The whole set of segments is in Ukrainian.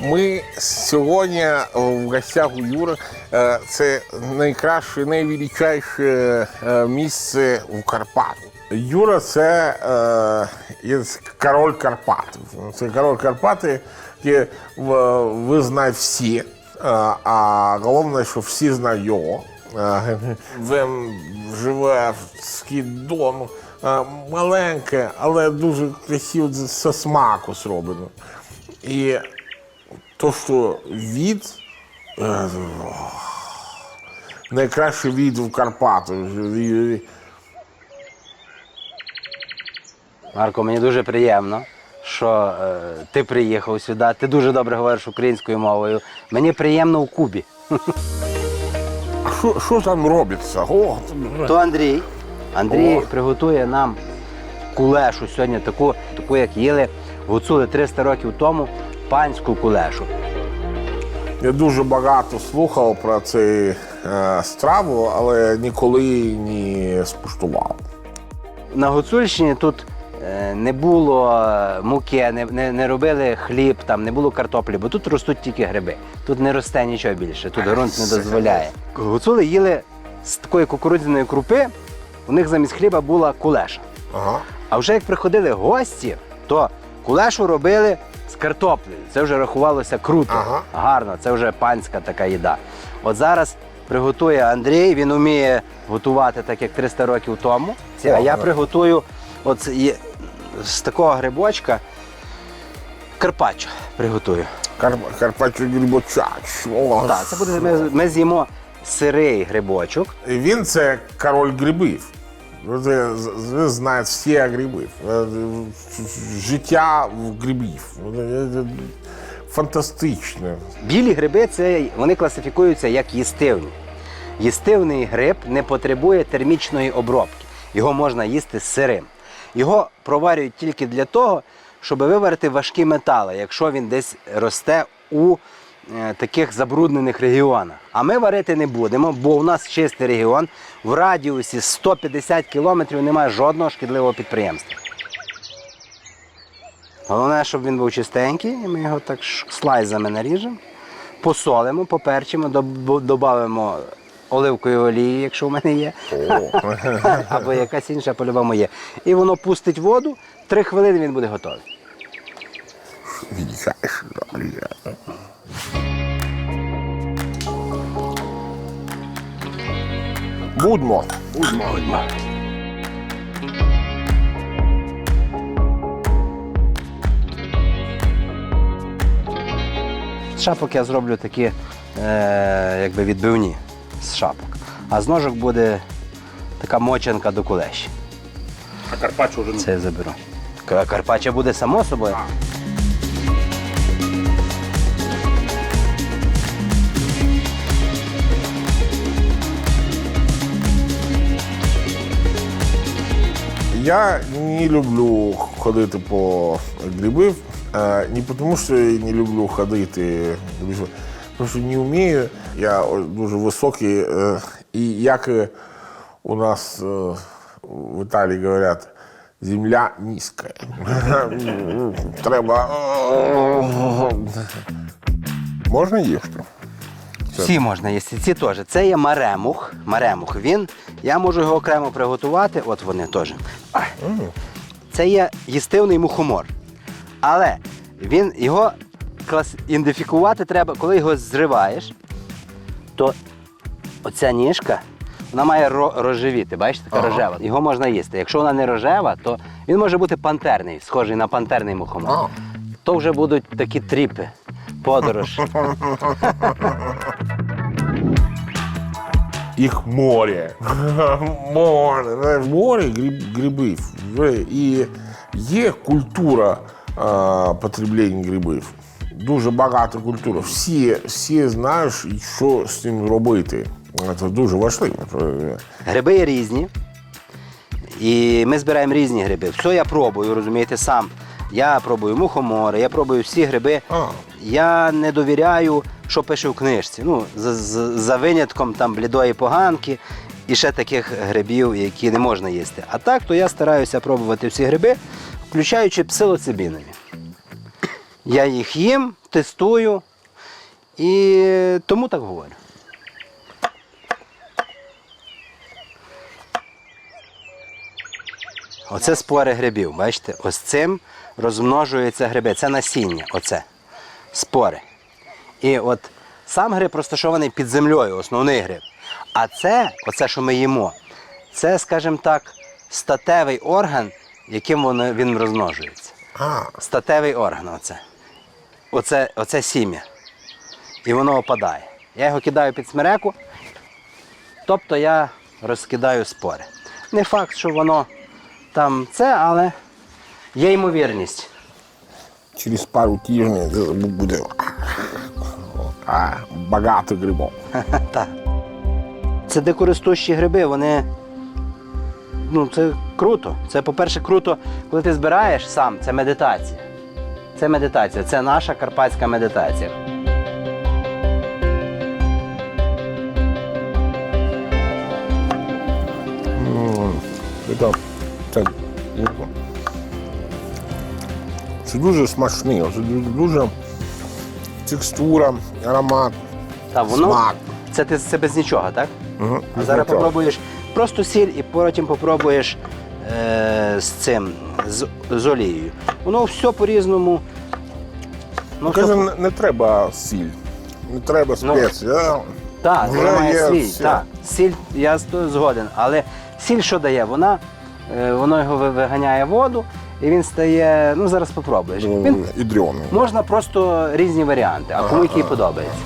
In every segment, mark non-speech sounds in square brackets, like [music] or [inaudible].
Ми сьогодні в гостях у Юри. Е, Це найкраще, найвеличайше е, місце в Карпатах. Юра це е, король Карпат. Це король Карпати, який ви знаєте всі. Е, А головне, що всі знають його. Він живе в скідому. Маленьке, але дуже красиво зі смаку зроблено. І то, що від е, найкращий від в Карпатах. І- Марко, мені дуже приємно, що е, ти приїхав сюди. Ти дуже добре говориш українською мовою. Мені приємно у Кубі. А що, що там робиться? О, То Андрій. Андрій О. приготує нам кулешу сьогодні, таку, таку як їли гуцули 300 років тому, панську кулешу. я дуже багато слухав про цю е, страву, але ніколи не спуштував. На Гуцульщині тут е, не було е, муки, не, не, не робили хліб, там не було картоплі, бо тут ростуть тільки гриби. Тут не росте нічого більше, тут ґрунт не дозволяє. Гуцули їли з такої кукурудзяної крупи, у них замість хліба була кулеша. Ага. А вже як приходили гості, то кулешу робили з картоплею. Це вже рахувалося круто, Ага. гарно, це вже панська така їда. От зараз приготує Андрій, він вміє готувати так, як 300 років тому. Це, а я Ага. приготую от з- такого грибочка карпаччо приготую. Карп, Карпаччо грибочач. Так, це буде ми, ми з'їмо сирий грибочок. Він це король грибів. Ви, ви знаєте всі гриби. Е, Життя грибів. Е, Фантастично. Білі гриби це вони класифікуються як їстивні. Їстивний гриб не потребує термічної обробки. Його можна їсти сирим. Його проварюють тільки для того, щоб виварити важкі метали, якщо він десь росте у таких забруднених регіонах. А ми варити не будемо, бо у нас чистий регіон. В радіусі 150 кілометрів немає жодного шкідливого підприємства. Головне, щоб він був чистенький, і ми його так слайзами наріжемо, посолимо, поперчимо, додамо оливкової олії, якщо в мене є, [laughs] або якась інша по-любому є. І воно пустить воду, три хвилини він буде готовий. Будьмо. Будьмо. З шапок я зроблю такі е, якби відбивні з шапок. А з ножок буде така мочанка до кулеші. А Карпаччо вже Це я заберу. К- Карпаччя буде само собою. Я не люблю ходити по грибів, е, не тому, що я не люблю ходити, що не вмію. Я дуже високий, і як е, у нас е, в Італії говорять, земля низька. [laughs] Треба. Можна їсти? Всі можна їсти. Ці теж. Це є маремух. Маремух. Він, я можу його окремо приготувати, от вони теж. Це є їстивний мухомор. Але він його клас... ідентифікувати треба, коли його зриваєш, то оця ніжка. Вона має ро- рожевіти, бачите, така Ага. рожева. Його можна їсти. Якщо вона не рожева, то він може бути пантерний, схожий на пантерний мухомор. А. То вже будуть такі тріпи, подорож. [laughs] їх море. [laughs] море. знаєш, Море гриб, грибів. І є культура а, потреблення грибів. Дуже багато культури. Всі, всі знають, що з цим робити. Це дуже важливо. Гриби є різні. І ми збираємо різні гриби. Все я пробую, розумієте, сам. Я пробую мухомори, я пробую всі гриби. А. Я не довіряю, що пише в книжці. Ну, за, за, за винятком там блідої поганки і ще таких грибів, які не можна їсти. А так, то я стараюся пробувати всі гриби, включаючи псилоцибінові. Я їх їм, тестую і тому так говорю. Оце спори грибів, бачите? Ось цим розмножуються гриби. Це насіння, оце. Спори. І от сам гриб розташований під землею, основний гриб. А це, оце, що ми їмо, це, скажімо так, статевий орган, яким воно, він розмножується. А, Статевий орган оце. Оце, оце сім'я. І воно опадає. Я його кидаю під смереку, тобто я розкидаю спори. Не факт, що воно там це, але є ймовірність. через пару тижнів буде багато грибів. [laughs] Так. Це дикоростущі гриби, вони. Ну, це круто. Це, по-перше, круто, коли ти збираєш сам, це медитація. Це медитація, це наша карпатська медитація. Це, це, це дуже смачний, це дуже текстура, аромат, Та воно смак. це ти це без нічого, так? Угу. А зараз попробуєш просто сіль і потім попробуєш е, з цим, з, з олією. Воно все по-різному. Ну, Каже, все- не, не треба сіль, не треба спеції. а? Так, Вже є свій. Так, сіль, я з тою згоден. Але сіль що дає? Вона, е, воно його ви- виганяє воду, і він стає. Ну зараз попробуєш. Він І дрьоний. можна просто різні варіанти, а кому який подобається.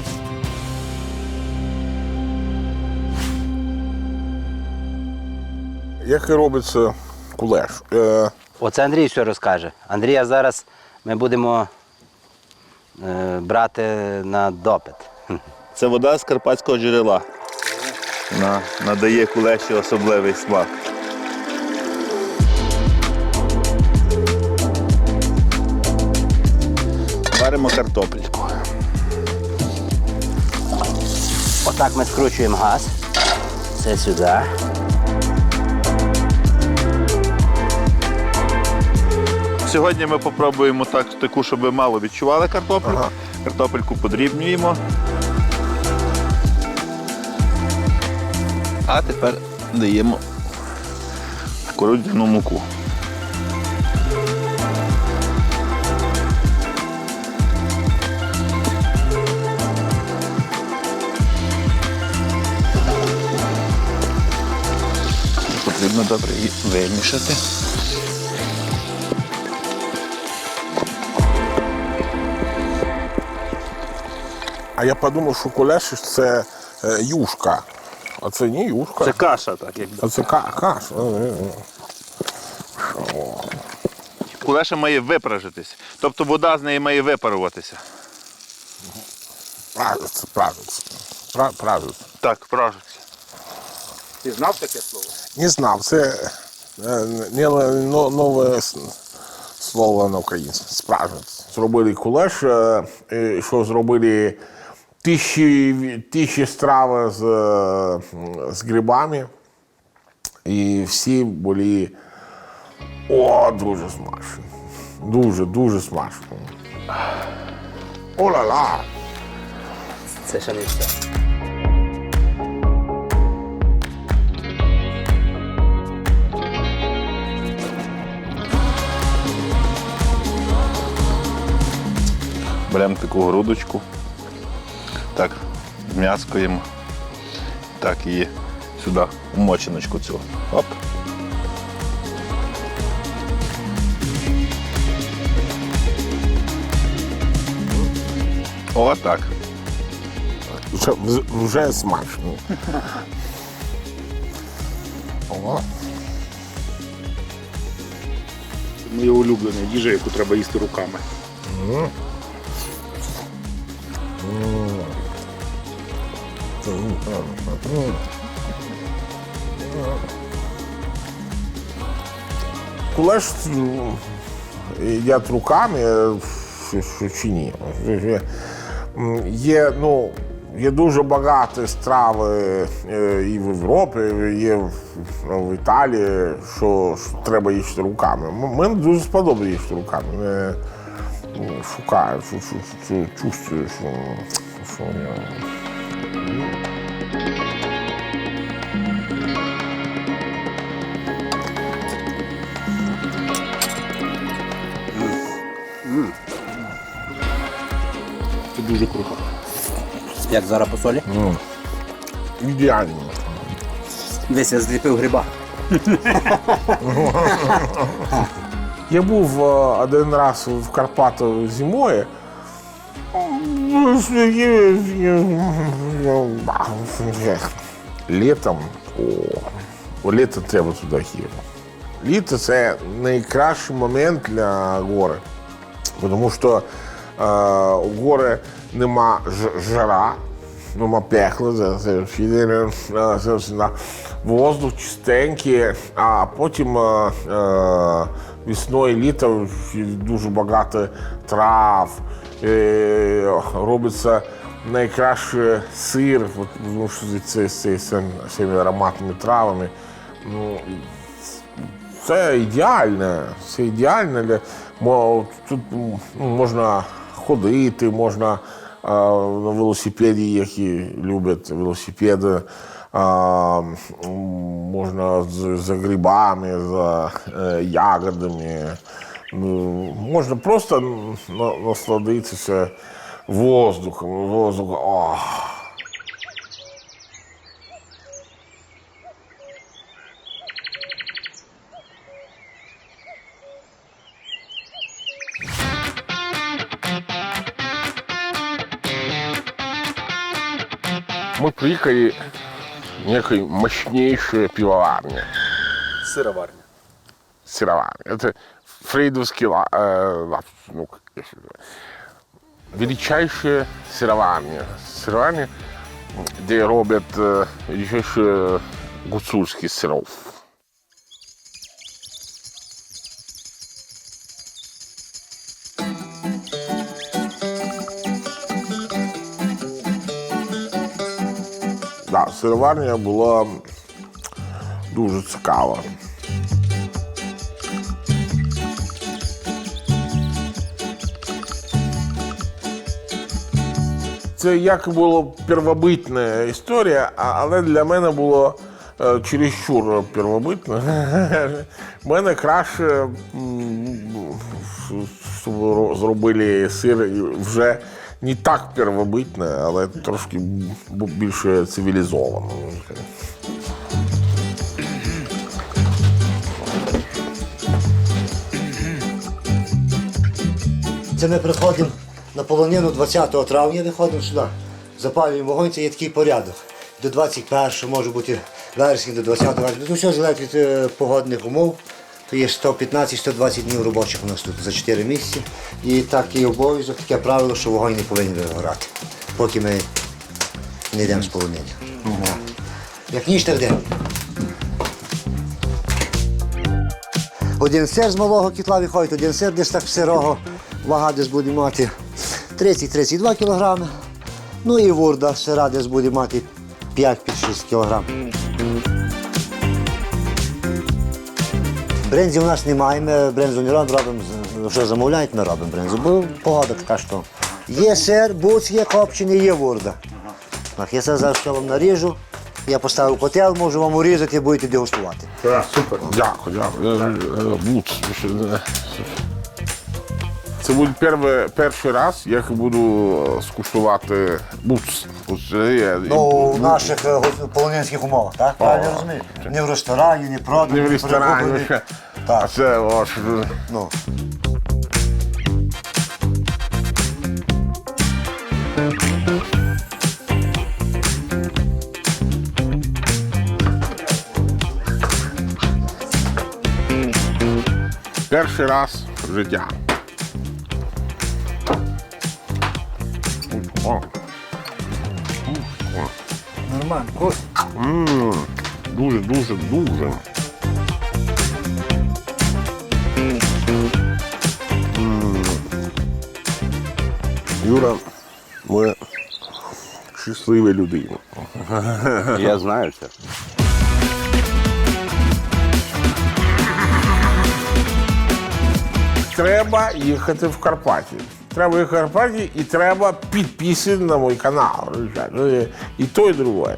Як і робиться кулеш? Е, Оце Андрій все розкаже. Андрія зараз ми будемо е, брати на допит. [laughs] Це вода з карпатського джерела. Вона надає кулеші особливий смак. Варимо картопельку. Отак ми скручуємо газ. Це сюди. Сьогодні ми спробуємо так, таку, щоб мало відчували картоплю. Ага. Картопельку подрібнюємо. А тепер даємо корудяну муку. Потрібно добре її вимішати. А я подумав, що кулеш це е, юшка. А це не юшка. Це каша, так як А це ка- каша. Е, е. Кулеша має випражитись. Тобто вода з неї має випаруватися. Правиться, правиться. Пра- Правиться. Так, пражиться. Ти знав таке слово? Не знав, це е, не, но- нове с- слово на українському. Справжність. Зробили кулеш, е, і що зробили тисячі, тисячі страви з, з грибами. І всі були о, дуже смачно. Дуже, дуже смачно. О-ла-ла! Це ще не все. Беремо таку грудочку. Так, зм'яскуємо. Так, її сюди, в мочиночку цю. Оп. О, так. Вже, вже смачно. [laughs] О. Моє улюблене їжа, яку треба їсти руками. Кулеш ну, їдять руками, е, чи ні. Є- ну, є дуже багато страви е, і в Європі, є в, Італії, що, треба їсти руками. Мені дуже сподобається їсти руками. Е, шукаю, чувствую, що. Це дуже круто. Як зараз по солі? Ідеально. Десь я зліпив гриба. [laughs] Я був е, один раз в Карпатах зимою. Літом, о, літо треба туди їхати. Літо це найкращий момент для гори. Тому що е, у гори нема жара, нема пекла, це, це, це, це, це, воздух чистенький, а потім е, е, весною і літом дуже багато трав, е, робиться найкращий сир, тому що це з цими ароматними травами. Ну, це ідеально. Це ідеально. Для, тут ну, можна ходити, можна а, на велосипеді, які люблять велосипеди. Можна за грибами, за е, ягодами. Ну, можна просто на, насладитися воздухом. Воздухом. Ох. Мы приехали некой мощнейшая пивоварня, Сироварня. сыроварня. Это фрейдовский ла, э, лав- ну, как я сейчас говорю. величайшая сыроварня. Сыроварня, где робят э, величайшие гуцульских сыров. Да, сироварня була дуже цікава. Це як було первобитна історія, але для мене було е, чересчур первобитно. [laughs] мене краще, зробили сир вже не так первобитне, але трошки більше цивілізовано. Це ми приходимо на полонину 20 травня, виходимо сюди, запалюємо вогонь, це є такий порядок. До 21, може бути вересня, до 20 вересня. Тут все залежить від е, погодних умов. То є 115-120 днів робочих у нас тут за 4 місяці. І такий обов'язок, таке правило, що вогонь не повинен вигорати, поки ми не йдемо з полонини. Як ніч, так день. Один сир з малого кітла виходить, один сир десь так сирого, вага десь буде мати 30-32 кг. Ну і вурда сира десь буде мати 5-6 кг. Брензі у нас немає, ми брензу не робимо, робимо що замовляють, ми робимо брензу, бо погода така, що є сир, буц, є копчений, є вурда. Так, я це зараз все вам наріжу, я поставив котел, можу вам урізати, будете дегустувати. Супер. Дякую, дякую. Буц. Це буде перший, перший раз, як буду е, скуштувати я- Ну, у наших е, полонинських умовах, так? Правильно розумію? Не в ресторані, не продані, не в ресторані. А Так, це ось. е, ну. Перший раз в життя. Нормально. Ось. Дуже, дуже, дуже. Юра, ми щасливі людини. [laughs] Я знаю це. треба їхати в Карпаті. Треба їхати в Карпаті і треба підписати на мій канал. І то, і друге.